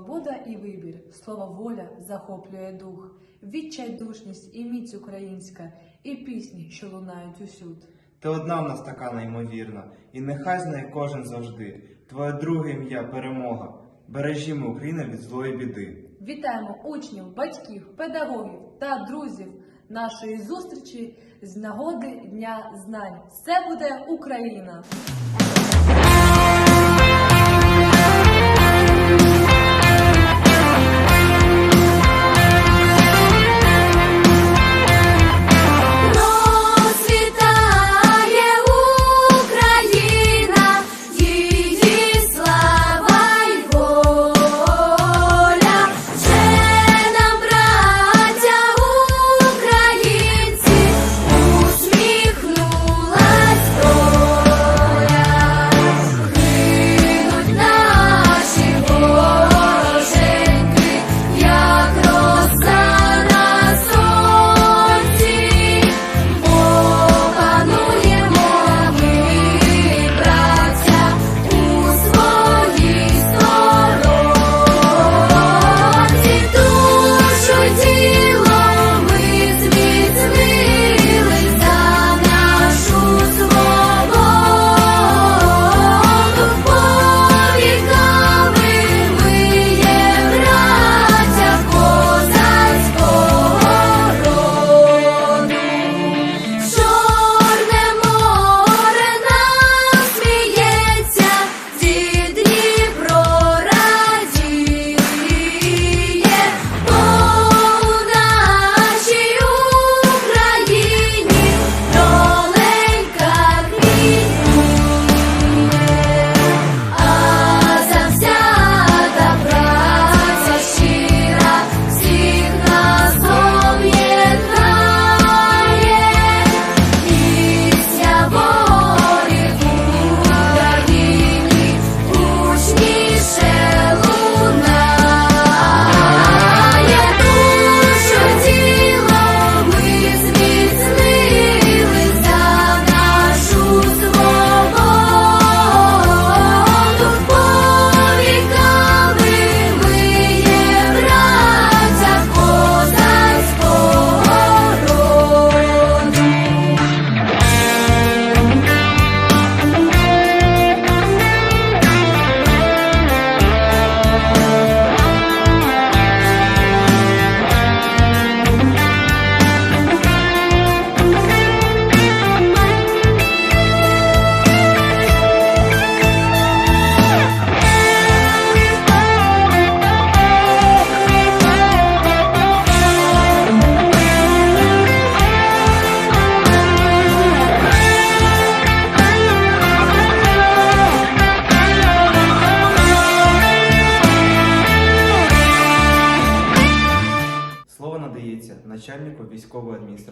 свобода і вибір, слово воля захоплює дух, відчайдушність і міць українська, і пісні, що лунають усюд. Ти одна в нас така неймовірна, і нехай знає кожен завжди. Твоє друге ім'я перемога. Бережімо Україну від злої біди. Вітаємо учнів, батьків, педагогів та друзів нашої зустрічі з нагоди Дня знань. Це буде Україна!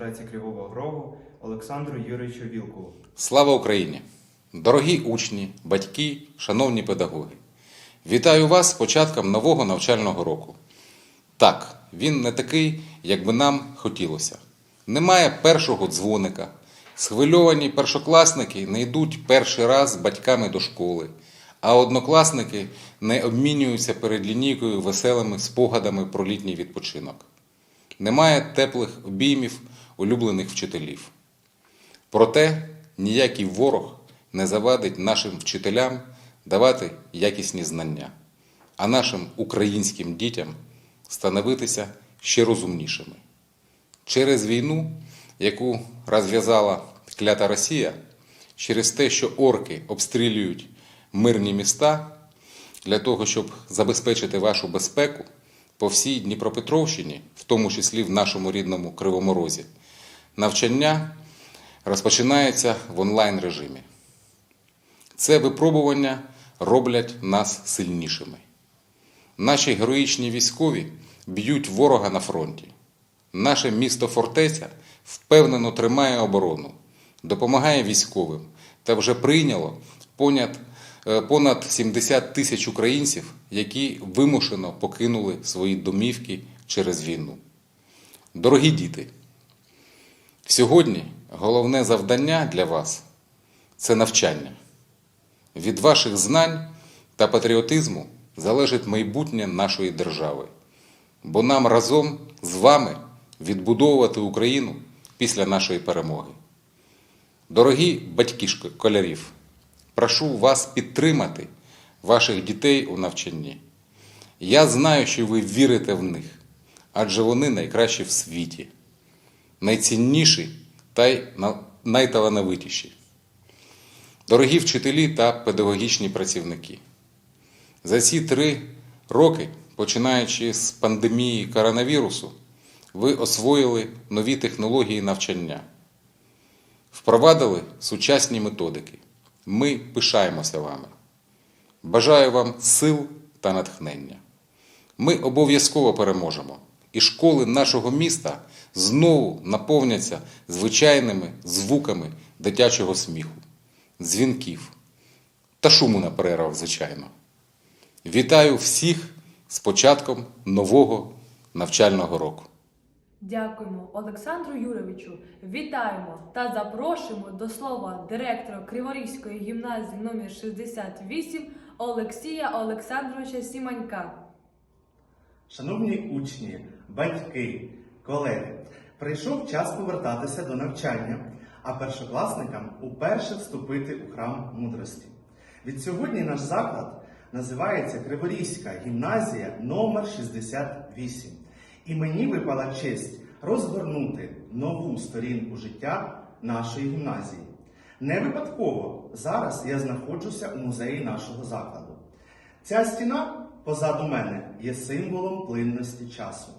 Військової Кривого Рогу Олександру Юрійовичу Вілкову. Слава Україні! Дорогі учні, батьки, шановні педагоги! Вітаю вас з початком нового навчального року. Так, він не такий, як би нам хотілося. Немає першого дзвоника. Схвильовані першокласники не йдуть перший раз з батьками до школи, а однокласники не обмінюються перед лінійкою веселими спогадами про літній відпочинок. Немає теплих обіймів улюблених вчителів. Проте ніякий ворог не завадить нашим вчителям давати якісні знання, а нашим українським дітям становитися ще розумнішими. Через війну, яку розв'язала клята Росія, через те, що орки обстрілюють мирні міста для того, щоб забезпечити вашу безпеку по всій Дніпропетровщині, в тому числі в нашому рідному Кривому Розі, навчання розпочинається в онлайн режимі. Це випробування роблять нас сильнішими. Наші героїчні військові б'ють ворога на фронті. Наше місто фортеця впевнено тримає оборону, допомагає військовим та вже прийняло понад, е, понад 70 тисяч українців, які вимушено покинули свої домівки через війну. Дорогі діти, сьогодні головне завдання для вас це навчання. Від ваших знань та патріотизму залежить майбутнє нашої держави. Бо нам разом з вами відбудовувати Україну після нашої перемоги. Дорогі батьки школярів, прошу вас підтримати ваших дітей у навчанні. Я знаю, що ви вірите в них, адже вони найкращі в світі, найцінніші та й на- найталановитіші. Дорогі вчителі та педагогічні працівники, за ці три роки, починаючи з пандемії коронавірусу, ви освоїли нові технології навчання, впровадили сучасні методики. Ми пишаємося вами. Бажаю вам сил та натхнення. Ми обов'язково переможемо, і школи нашого міста знову наповняться звичайними звуками дитячого сміху, дзвінків та шуму на перервах, звичайно. Вітаю всіх з початком нового навчального року. Дякуємо Олександру Юровичу. Вітаємо та запрошуємо до слова директора Криворізької гімназії номер 68 Олексія Олександровича Сіманька. Шановні учні, батьки, колеги, прийшов час повертатися до навчання, а першокласникам уперше вступити у храм мудрості. Від сьогодні наш заклад називається Криворізька гімназія номер 68 І мені випала честь розгорнути нову сторінку життя нашої гімназії. Не випадково зараз я знаходжуся у музеї нашого закладу. Ця стіна позаду мене є символом плинності часу.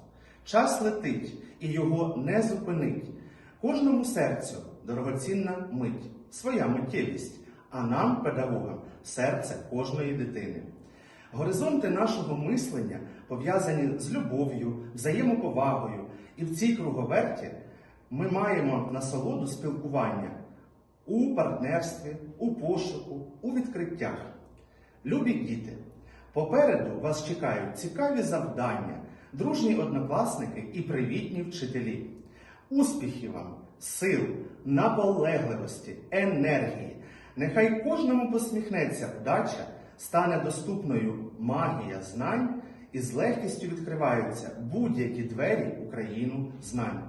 Час летить і його не зупинить. Кожному серцю дорогоцінна мить, своя миттєвість, а нам, педагогам, серце кожної дитини. Горизонти нашого мислення пов'язані з любов'ю, взаємоповагою, і в цій круговерті ми маємо насолоду спілкування у партнерстві, у пошуку, у відкриттях. Любі діти, попереду вас чекають цікаві завдання, дружні однокласники і привітні вчителі. Успіхів вам, сил, наполегливості, енергії. Нехай кожному посміхнеться вдача, стане доступною магія знань і з легкістю відкриваються будь-які двері у країну знань.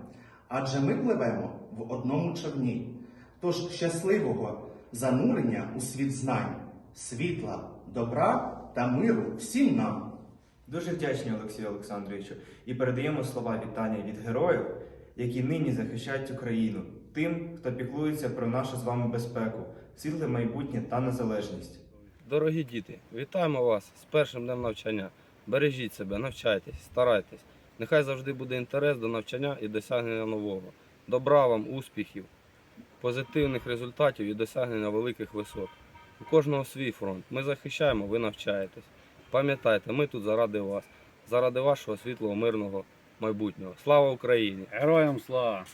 Адже ми пливемо в одному човні. Тож щасливого занурення у світ знань, світла, добра та миру всім нам. Дуже вдячні Олексію Олександровичу і передаємо слова вітання від героїв, які нині захищають Україну, тим, хто піклується про нашу з вами безпеку, світле майбутнє та незалежність. Дорогі діти, вітаємо вас з першим днем навчання. Бережіть себе, навчайтесь, старайтесь. Нехай завжди буде інтерес до навчання і досягнення нового. Добра вам, успіхів, позитивних результатів і досягнення великих висот. У кожного свій фронт. Ми захищаємо, ви навчаєтесь. Пам'ятайте, ми тут заради вас, заради вашого світлого, мирного майбутнього. Слава Україні! Героям слава!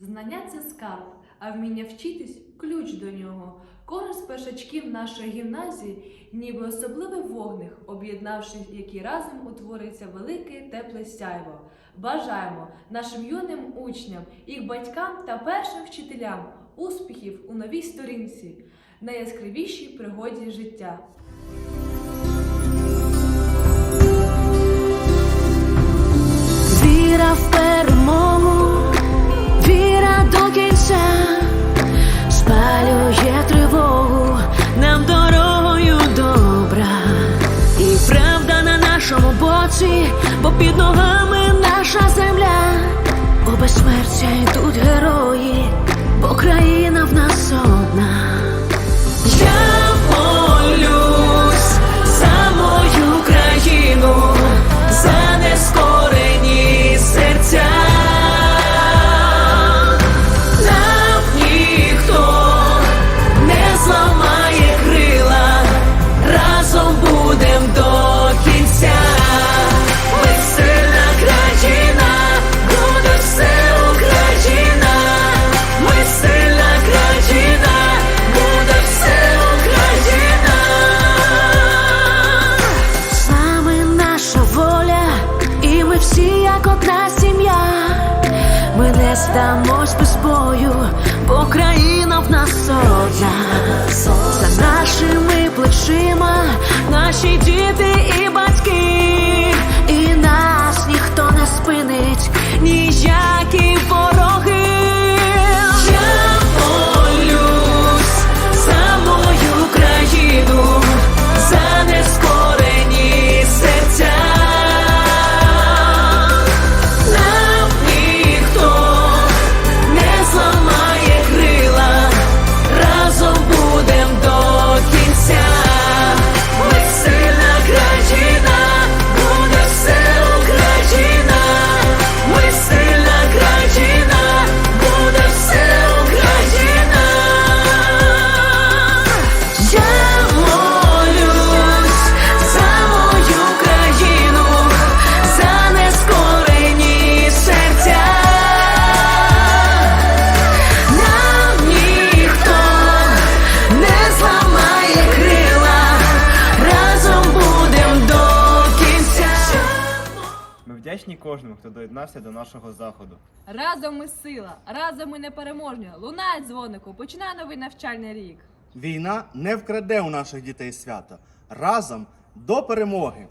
Знання це скарб, а вміння вчитись ключ до нього. Кожен з першачків нашої гімназії, ніби особливий вогник, об'єднавши який разом утвориться велике тепле сяйво. Бажаємо нашим юним учням, їх батькам та першим вчителям успіхів у новій сторінці, найяскравішій пригоді життя. Боці, бо під ногами наша земля, бо безсмертя йдуть герої, бо країна в нас одна. she do? кожним, хто доєднався до нашого заходу. Разом ми сила, разом ми непереможні. Лунає дзвонику, починає новий навчальний рік. Війна не вкраде у наших дітей свято. Разом до перемоги.